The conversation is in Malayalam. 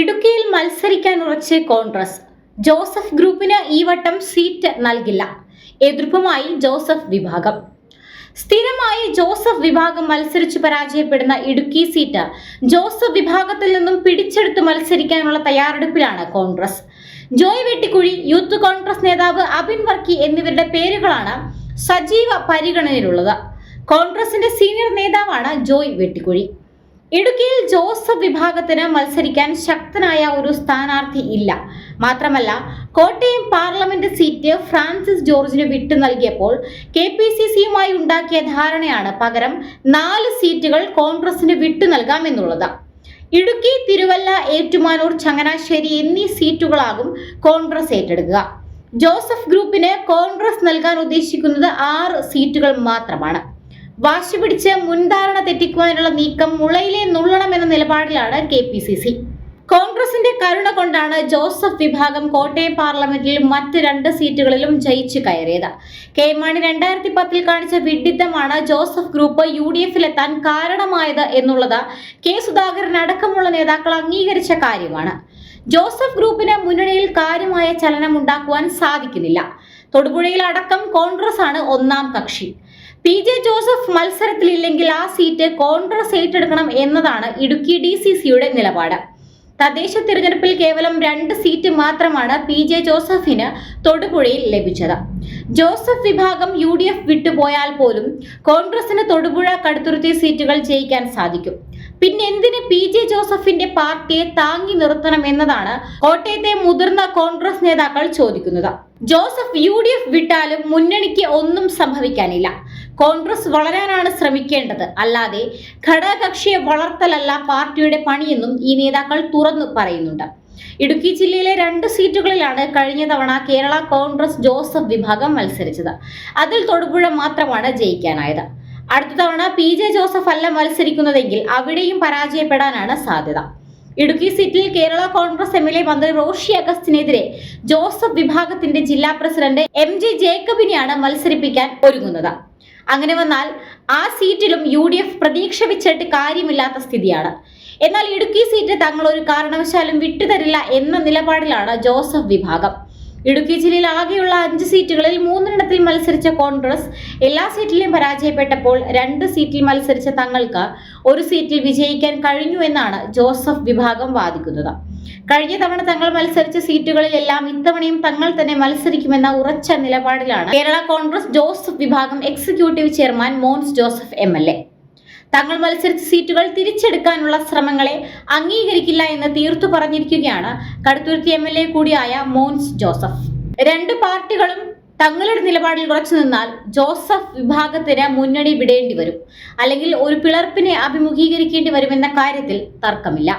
ഇടുക്കിയിൽ മത്സരിക്കാൻ ഉറച്ച് കോൺഗ്രസ്. ജോസഫ് ഗ്രൂപ്പിന് ഈ വട്ടം സീറ്റ് നൽകില്ല. എതിർപ്പുമായി ജോസഫ് വിഭാഗം. സ്ഥിരമായി ജോസഫ് വിഭാഗം മത്സരിച്ചു പരാജയപ്പെടുന്ന ഇടുക്കി സീറ്റ് ജോസഫ് വിഭാഗത്തിൽ നിന്നും പിടിച്ചെടുത്ത് മത്സരിക്കാനുള്ള തയ്യാറെടുപ്പിലാണ് Congress. Joy Vettikuzhy youth Congress നേതാവ് അബിൻ വർക്കി എന്നിവരുടെ പേരുകളാണ് സജീവ പരിഗണനയിലുള്ളത്. കോൺഗ്രസിന്റെ സീനിയർ നേതാവാണ് ജോയ് വെട്ടിക്കുഴി. ഇടുക്കിയിൽ ജോസഫ് വിഭാഗത്തിന് മത്സരിക്കാൻ ശക്തനായ ഒരു സ്ഥാനാർത്ഥി ഇല്ല. മാത്രമല്ല കോട്ടയം പാർലമെന്റ് സീറ്റ് ഫ്രാൻസിസ് ജോർജിന് വിട്ടു നൽകിയപ്പോൾ കെ പി സി സിയുമായി ഉണ്ടാക്കിയ ധാരണയാണ് പകരം നാല് സീറ്റുകൾ കോൺഗ്രസിന് വിട്ടു നൽകാമെന്നുള്ളത് ഇടുക്കി തിരുവല്ല ഏറ്റുമാനൂർ ചങ്ങനാശ്ശേരി എന്നീ സീറ്റുകളാകും കോൺഗ്രസ് ഏറ്റെടുക്കുക. ജോസഫ് ഗ്രൂപ്പിന് കോൺഗ്രസ് നൽകാൻ ഉദ്ദേശിക്കുന്നത് ആറ് സീറ്റുകൾ മാത്രമാണ്. വാശി പിടിച്ച് മുൻധാരണ തെറ്റിക്കുവാനുള്ള നീക്കം മുളയിലെ നുള്ളണമെന്ന നിലപാടിലാണ് കെ പി സി സി. കോൺഗ്രസിന്റെ കരുണ കൊണ്ടാണ് ജോസഫ് വിഭാഗം കോട്ടയം പാർലമെന്റിൽ മറ്റ് രണ്ട് സീറ്റുകളിലും ജയിച്ചു കയറിയത്. കെ മാണി രണ്ടായിരത്തി പത്തിൽ കാണിച്ച വിഡിത്തമാണ് ജോസഫ് ഗ്രൂപ്പ് യു ഡി എഫിലെത്താൻ കാരണമായത് എന്നുള്ളത് കെ സുധാകരൻ അടക്കമുള്ള നേതാക്കൾ അംഗീകരിച്ച കാര്യമാണ്. ജോസഫ് ഗ്രൂപ്പിന് മുന്നണിയിൽ കാര്യമായ ചലനം ഉണ്ടാക്കുവാൻ സാധിക്കുന്നില്ല. തൊടുപുഴയിൽ അടക്കം കോൺഗ്രസ് ആണ് ഒന്നാം കക്ഷി. പി ജെ ജോസഫ് മത്സരത്തിലില്ലെങ്കിൽ ആ സീറ്റ് കോൺഗ്രസ് ഏറ്റെടുക്കണം എന്നതാണ് ഇടുക്കി ഡി സി സിയുടെ നിലപാട്. തദ്ദേശ തിരഞ്ഞെടുപ്പിൽ കേവലം രണ്ട് സീറ്റ് മാത്രമാണ് പി ജെ ജോസഫിന് തൊടുപുഴയിൽ ലഭിച്ചത്. ജോസഫ് വിഭാഗം യു ഡി എഫ് വിട്ടുപോയാൽ പോലും കോൺഗ്രസിന് തൊടുപുഴ കടുത്തുരുത്തി സീറ്റുകൾ ജയിക്കാൻ സാധിക്കും. പിന്നെ എന്തിന് പി ജെ ജോസഫിന്റെ പാർട്ടിയെ താങ്ങി നിർത്തണം എന്നതാണ് കോട്ടയത്തെ മുതിർന്ന കോൺഗ്രസ് നേതാക്കൾ ചോദിക്കുന്നത്. ജോസഫ് യു ഡി എഫ് വിട്ടാലും മുന്നണിക്ക് ഒന്നും സംഭവിക്കാനില്ല. കോൺഗ്രസ് വളരാനാണ് ശ്രമിക്കേണ്ടത്. അല്ലാതെ ഘടകകക്ഷിയെ വളർത്തലല്ല പാർട്ടിയുടെ പണിയെന്നും ഈ നേതാക്കൾ തുറന്നു പറയുന്നുണ്ട്. ഇടുക്കി ജില്ലയിലെ രണ്ട് സീറ്റുകളിലാണ് കഴിഞ്ഞ തവണ കേരള കോൺഗ്രസ് ജോസഫ് വിഭാഗം മത്സരിച്ചത്. അതിൽ തൊടുപുഴ മാത്രമാണ് ജയിക്കാനായത്. അടുത്ത തവണ പി ജെ ജോസഫ് അല്ല മത്സരിക്കുന്നതെങ്കിൽ അവിടെയും പരാജയപ്പെടാനാണ് സാധ്യത. ഇടുക്കി സീറ്റിൽ Kerala Congress M L A മന്ത്രി റോഷി അഗസ്റ്റിനെതിരെ ജോസഫ് വിഭാഗത്തിന്റെ ജില്ലാ പ്രസിഡന്റ് എം ജെ ജേക്കബിനെയാണ് മത്സരിപ്പിക്കാൻ ഒരുങ്ങുന്നത്. അങ്ങനെ വന്നാൽ ആ സീറ്റിലും യു ഡി എഫ് പ്രതീക്ഷ വെച്ചിട്ട് കാര്യമില്ലാത്ത സ്ഥിതിയാണ്. എന്നാൽ ഇടുക്കി സീറ്റ് തങ്ങൾ ഒരു കാരണവശാലും വിട്ടുതരില്ല എന്ന നിലപാടിലാണ് ജോസഫ് വിഭാഗം. ഇടുക്കി ജില്ലയിൽ ആകെയുള്ള അഞ്ച് സീറ്റുകളിൽ മൂന്നെണ്ണത്തിൽ മത്സരിച്ച കോൺഗ്രസ് എല്ലാ സീറ്റിലും പരാജയപ്പെട്ടപ്പോൾ രണ്ട് സീറ്റിൽ മത്സരിച്ച തങ്ങൾക്ക് ഒരു സീറ്റിൽ വിജയിക്കാൻ കഴിഞ്ഞു എന്നാണ് ജോസഫ് വിഭാഗം വാദിക്കുന്നത്. കഴിഞ്ഞ തവണ തങ്ങൾ മത്സരിച്ച സീറ്റുകളിലെല്ലാം ഇത്തവണയും തങ്ങൾ തന്നെ മത്സരിക്കുമെന്ന ഉറച്ച നിലപാടിലാണ് കേരള കോൺഗ്രസ് ജോസഫ് വിഭാഗം executive chairman Mons Joseph M തങ്ങൾ മത്സരിച്ച സീറ്റുകൾ തിരിച്ചെടുക്കാനുള്ള ശ്രമങ്ങളെ അംഗീകരിക്കില്ല എന്ന് തീർത്തു പറഞ്ഞിരിക്കുകയാണ് കടുത്തുരുത്തി എം എൽ എ കൂടിയായ മോൻസ് ജോസഫ്. രണ്ട് പാർട്ടികളും തങ്ങളുടെ നിലപാടിൽ ഉറച്ചു നിന്നാൽ ജോസഫ് വിഭാഗത്തിന് മുന്നണി വിടേണ്ടി വരും. അല്ലെങ്കിൽ ഒരു പിളർപ്പിനെ അഭിമുഖീകരിക്കേണ്ടി വരുമെന്ന കാര്യത്തിൽ തർക്കമില്ല.